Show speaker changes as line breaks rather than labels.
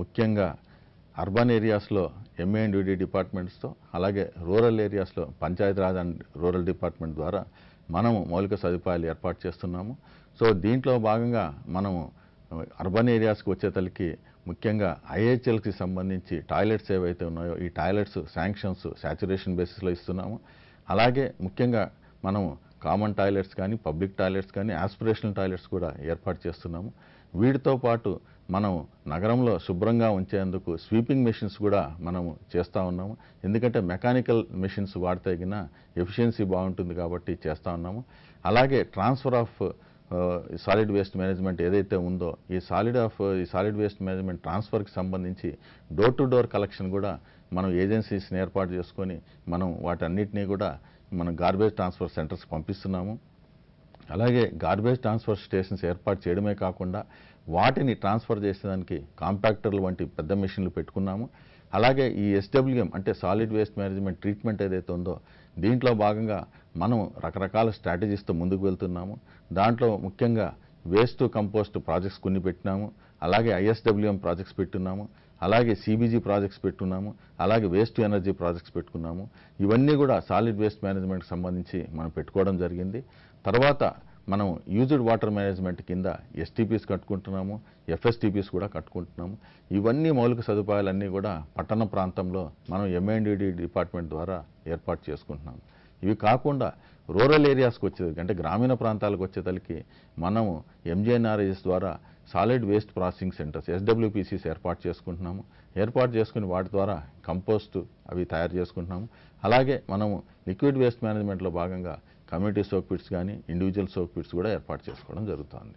ముఖ్యంగా అర్బన్ ఏరియాస్లో MA and UD డిపార్ట్మెంట్స్తో అలాగే రూరల్ ఏరియాస్లో పంచాయతీరాజ్ అండ్ రూరల్ డిపార్ట్మెంట్ ద్వారా మనము మౌలిక సదుపాయాలు ఏర్పాటు చేస్తున్నాము. సో దీంట్లో భాగంగా మనము అర్బన్ ఏరియాస్కి వచ్చేతలకి ముఖ్యంగా ఐహెచ్ఎల్కి సంబంధించి టాయిలెట్స్ ఏవైతే ఉన్నాయో ఈ టాయిలెట్స్ శాంక్షన్స్ శాచురేషన్ బేసిస్లో ఇస్తున్నాము. అలాగే ముఖ్యంగా మనము కామన్ టాయిలెట్స్ కానీ పబ్లిక్ టాయిలెట్స్ కానీ ఆస్పిరేషనల్ టాయిలెట్స్ కూడా ఏర్పాటు చేస్తున్నాము. వీటితో పాటు మనం నగరంలో శుభ్రంగా ఉంచేందుకు స్వీపింగ్ మెషిన్స్ కూడా మనము చేస్తూ ఉన్నాము. ఎందుకంటే మెకానికల్ మెషిన్స్ వాడితే గిన ఎఫిషియన్సీ బాగుంటుంది కాబట్టి చేస్తూ ఉన్నాము. అలాగే transfer of solid waste management ఏదైతే ఉందో ఈ సాలిడ్ ఆఫ్ uh, ఈ సాలిడ్ వేస్ట్ మేనేజ్మెంట్ ట్రాన్స్ఫర్కి సంబంధించి డోర్ టు డోర్ కలెక్షన్ కూడా మనం ఏజెన్సీస్ని ఏర్పాటు చేసుకొని మనం వాటన్నిటినీ కూడా మనం గార్బేజ్ ట్రాన్స్ఫర్ సెంటర్స్ పంపిస్తున్నాము. అలాగే గార్బేజ్ ట్రాన్స్ఫర్ స్టేషన్స్ ఏర్పాటు చేయడమే కాకుండా వాటిని ట్రాన్స్ఫర్ చేసేదానికి కాంపాక్టర్లు వంటి పెద్ద మెషిన్లు పెట్టుకున్నాము. అలాగే ఈ ఎస్డబ్ల్యూఎం అంటే సాలిడ్ వేస్ట్ మేనేజ్మెంట్ ట్రీట్మెంట్ ఏదైతే ఉందో దీంట్లో భాగంగా మనం రకరకాల స్ట్రాటజీస్తో ముందుకు వెళ్తున్నాము. దాంట్లో ముఖ్యంగా వేస్ట్ కంపోస్ట్ ప్రాజెక్ట్స్ కొన్ని పెట్టినాము అలాగే ఐఎస్డబ్ల్యూఎం ప్రాజెక్ట్స్ పెట్టున్నాము అలాగే సిబిజీ ప్రాజెక్ట్స్ పెట్టున్నాము అలాగే వేస్ట్ ఎనర్జీ ప్రాజెక్ట్స్ పెట్టుకున్నాము. ఇవన్నీ కూడా సాలిడ్ వేస్ట్ మేనేజ్మెంట్కి సంబంధించి మనం పెట్టుకోవడం జరిగింది. తర్వాత మనం యూజ్డ్ వాటర్ మేనేజ్మెంట్ కింద ఎస్టీపీస్ కట్టుకుంటున్నాము ఎఫ్ఎస్టీపీస్ కూడా కట్టుకుంటున్నాము. ఇవన్నీ మౌలిక సదుపాయాలన్నీ కూడా పట్టణ ప్రాంతంలో మనం ఎంఎండిడి డిపార్ట్మెంట్ ద్వారా ఏర్పాటు చేసుకుంటున్నాము ఇవి కాకుండా రూరల్ ఏరియాస్కి వచ్చేది అంటే గ్రామీణ ప్రాంతాలకు వచ్చేతలకి మనము ఎంజేఎన్ఆర్ఎస్ ద్వారా solid waste processing centres SWPCs ఏర్పాటు చేసుకుంటున్నాము. ఏర్పాటు చేసుకుని వాటి ద్వారా కంపోస్ట్ అవి తయారు చేసుకుంటున్నాము. అలాగే మనము లిక్విడ్ వేస్ట్ మేనేజ్మెంట్లో భాగంగా కమ్యూనిటీ సోక్ పిట్స్ కానీ ఇండివిజువల్ సోక్ పిట్స్ కూడా ఏర్పాటు చేసుకోవడం జరుగుతుంది.